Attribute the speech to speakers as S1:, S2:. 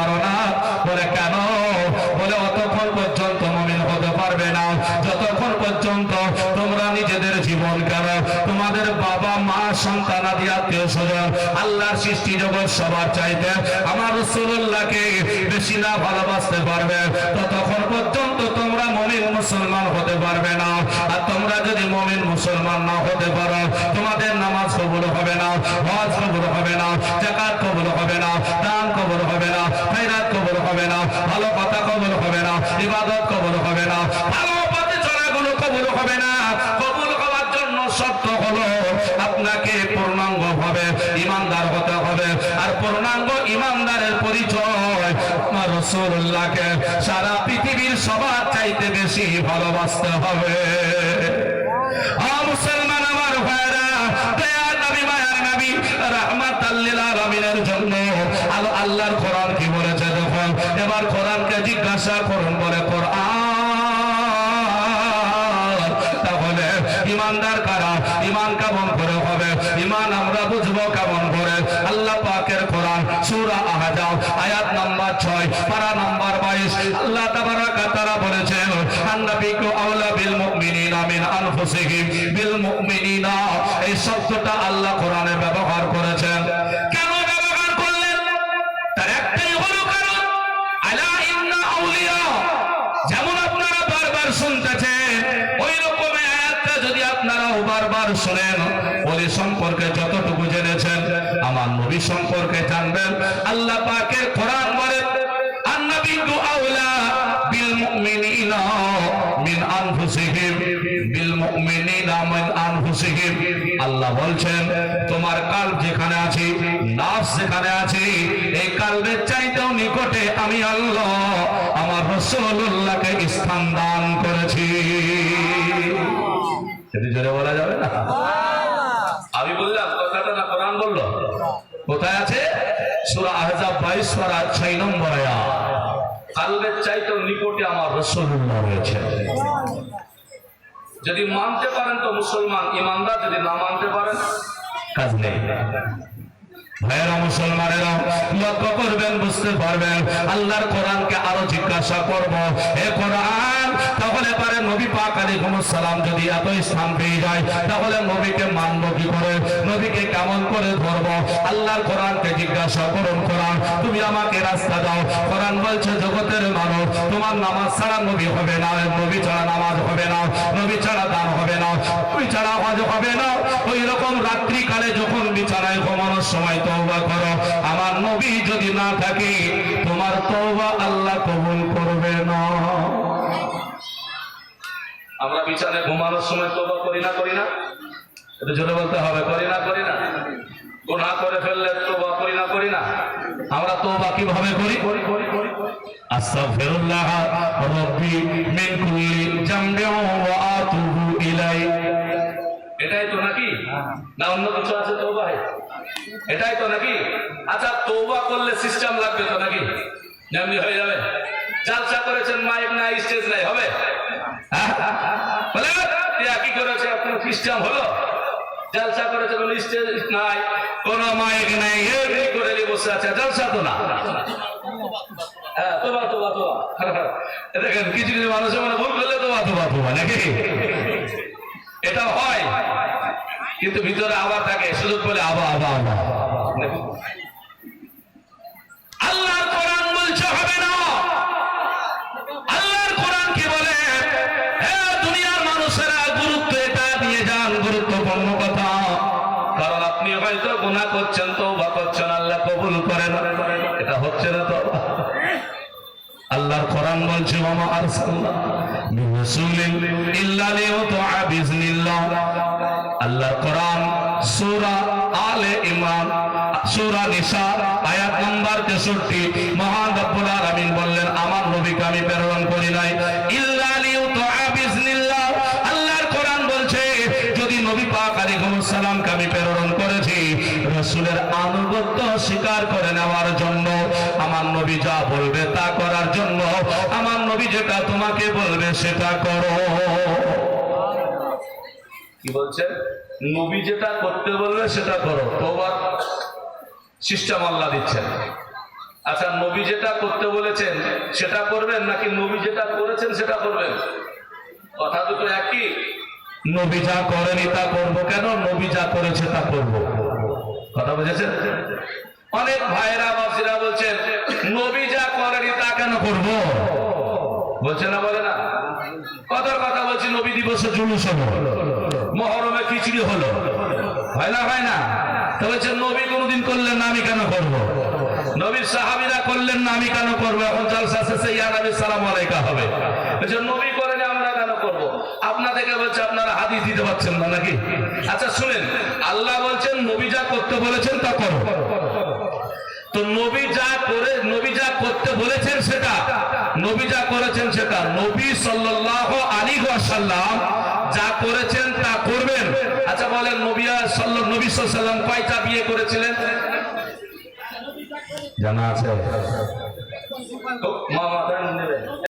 S1: পারো না। বলে, কেন? বলে, অতক্ষণ পর্যন্ত মমিন হতে পারবে না। যতক্ষণ পর্যন্ত তোমরা নিজেদের জীবন কেন? তোমাদের বাবা, মা, সন্তান আদি আত্মীয় স্বজন আল্লাহর সৃষ্টি জগৎ সবার চাইতে আমার রসুল্লাহকে বেশি না ভালোবাসতে পারবে। ততক্ষণ পর্যন্ত তোমরা মমিন মুসলমান হতে পারবে না। আর তোমরা যদি মমিন মুসলমান না হতে পারো, তোমাদের নামাজ কবুল হবে না, হজ কবুল হবে না জাকাত কবুল হবে না দান কবুল হবে না খৈরাত কবুল হবে না ভালো কথা কবুল হবে না ইবাদত কবুল হবে না। ভালো পথে চলাগুলো কবুল হবে না। কবুল হওয়ার জন্য শর্ত হলো আপনাকে পূর্ণাঙ্গ ভাবে ইমানদার হতে হবে। আর পূর্ণাঙ্গ ইমানদারের পরিচয় রসুল্লাহকে সারা পৃথিবীর সবার চাইতে বেশি ভালোবাসতে হবে। মুসলমান আমার ভাইরা দয়ার নবী, মায়ার নবী, রাহমাতাল লিল আলামিনের জন্য আল- আল্লাহর কোরআন এবার কোরআনকে জিজ্ঞাসা করুন, বলে, কোরআন, তাহলে ইমানদার কারা? ইমান কেমন করে হবে? ইমান আমরা বুঝব কেমন করে? আল্লাহ পাকের কোরআন, সূরা আহজাব, আয়াত নাম্বার ছয়, পারা নাম্বার 22 আল্লাহ তাবারাকা তাআলা বলেছেন আন্নাবিকু আওলা বিল মুমিনিনা মিন আনফুসিহিম। বিল মুমিনিনা এই শব্দটা আল্লাহ কোরআনে ব্যবহার করেছেন। বারবার শুনেন, ওলি সম্পর্কে যতটুকু জেনেছেন, আমার নবী সম্পর্কে জানবেন। আল্লাহ পাকের কোরআন বলে, আন্নাবিয়্যু আউলা বিল মুমিনিনা আনফুসিহিম বিল মুমিনিনা আনফুসিহিম। আল্লাহ বলছেন, তোমার কাল্ব যেখানে আছে, নাফস যেখানে আছে, এই কালবের চাইতেও নিকটে আমি আল্লাহ, আমার রসুল্লাহকে স্থান দান করেছি। বলা যাবে না আমি বললাম কথাটা না কোরআন বলল কোথায় আছে সূরা আহজাব 22 পারা ছয় নম্বর কালবের চাইতেও নিকটে আমার রসুল্লাহ রয়েছে। যদি মানতে পারেন তো মুসলমান ইমানদার যদি না মানতে পারেন, কাজ নেই। ভাইয়েরা আল্লাহর কোরআনকে জিজ্ঞাসা কেমন করে ধরব? আল্লাহর কোরআনকে জিজ্ঞাসা করুন, কোরআন, তুমি আমাকে রাস্তা দাও। কোরআন বলছে, জগতের মানব তোমার নামাজ ছাড়া নবী হবে না, নবী ছাড়া নামাজ হবে না। নবী ছাড়া সময় তওবা করি না করি না। এটা জোরে বলতে হবে, করি না করি না। গুনাহ করে ফেললে তওবা করি না করি না। আমরা করি? আস্তাগফিরুল্লাহ রাব্বি মিন কুল্লি জামবি ওয়া আতুবু ইলাই। এটাই তো নাকি? না, অন্য কিছু আছে তওবায় এটাই তো নাকি? আচ্ছা তওবা করলে সিস্টেম লাগবে তো নাকি? যেমনি হয়ে যাবে। জালসা করেছেন, মাইক নাই স্টেজ নাই, হবে? কি করেছে? আপনার সিস্টেম হলো? জালসা করেছে কোনো স্টেজ নাই। কোনো মাইক নাই। এমনি করে বসে আছে। জালসা তো না। হ্যাঁ দেখেন, কিছু কিছু মানুষের মানে ভুল করলে তোবা তোবা তোবা, নাকি? এটা হয়। কিন্তু ভিতরে আবার থাকে। সুযোগ বলে আবার আবার আবার। বলছে মামা আরসাল্লাহ রাসূলিন ইল্লা লিয়ুতআ বিইজনিল্লাহ আল্লাহর কোরআন, সূরা আলে ইমরান, সূরা নিসা, আয়াত নাম্বার 63 মহান রব্বুল আলামিন বললেন, আমার নবীকে আমি প্রেরণ যদি আমি প্রেরণ করেছি, রাসূলের আনুগত্য স্বীকার করে নেওয়ার জন্য আমার নবী যা বলবে তা করার জন্য আমার নবী যেটা তোমাকে বলবে সেটা করো। কি বলছে? নবী যেটা করতে বলবে সেটা করো। তোমার সিস্টেম আল্লাহ দিচ্ছেন। আচ্ছা নবী যেটা করতে বলেছেন সেটা করবেন নাকি নবী যেটা করেছেন সেটা করবেন? কথা দুটো একই। নবী যা করেনি তা করব কেন? নবী যা করেছে তা করব। কথা বুঝেছেন? অনেক ভাইরা বাসীরা বলছেন, নবী যা করেনি তা কেন করব? বলছে না, বলে না। কথার কথা বলছি, নবী দিবসে জুলুস হলো। মহরমে খিচড়ি হলো। হয় না হয় না? তো বলছে, নবী কোনোদিন করলেন না, আমি কেন করব? নবীর সাহাবিরা করলেন না, আমি কেন করব? এখন জলসা শেষে, ইয়া নবী, সালাম আলাইকা হবে। বলছে, নবী করেন, আমরা কেন করব? আপনাদেরকে বলছে, আপনারা হাদিস দিতে পারছেন না নাকি? আচ্ছা শুনেন, আল্লাহ বলছেন, নবী যা করতে বলেছেন তা করো। তো নবী যা করে নবী যা করতে বলেছেন সেটা। নবী যা করেছেন সেটা। নবী সাল্লাল্লাহু আলী ওয়াসাল্লাম যা করেছেন তা করবেন। আচ্ছা বলেন নবিয়া সাল্ল নবী সাল্লাম আলাইহি ওয়াসাল্লাম কয়টা বিয়ে করেছিলেন? জানা আছে?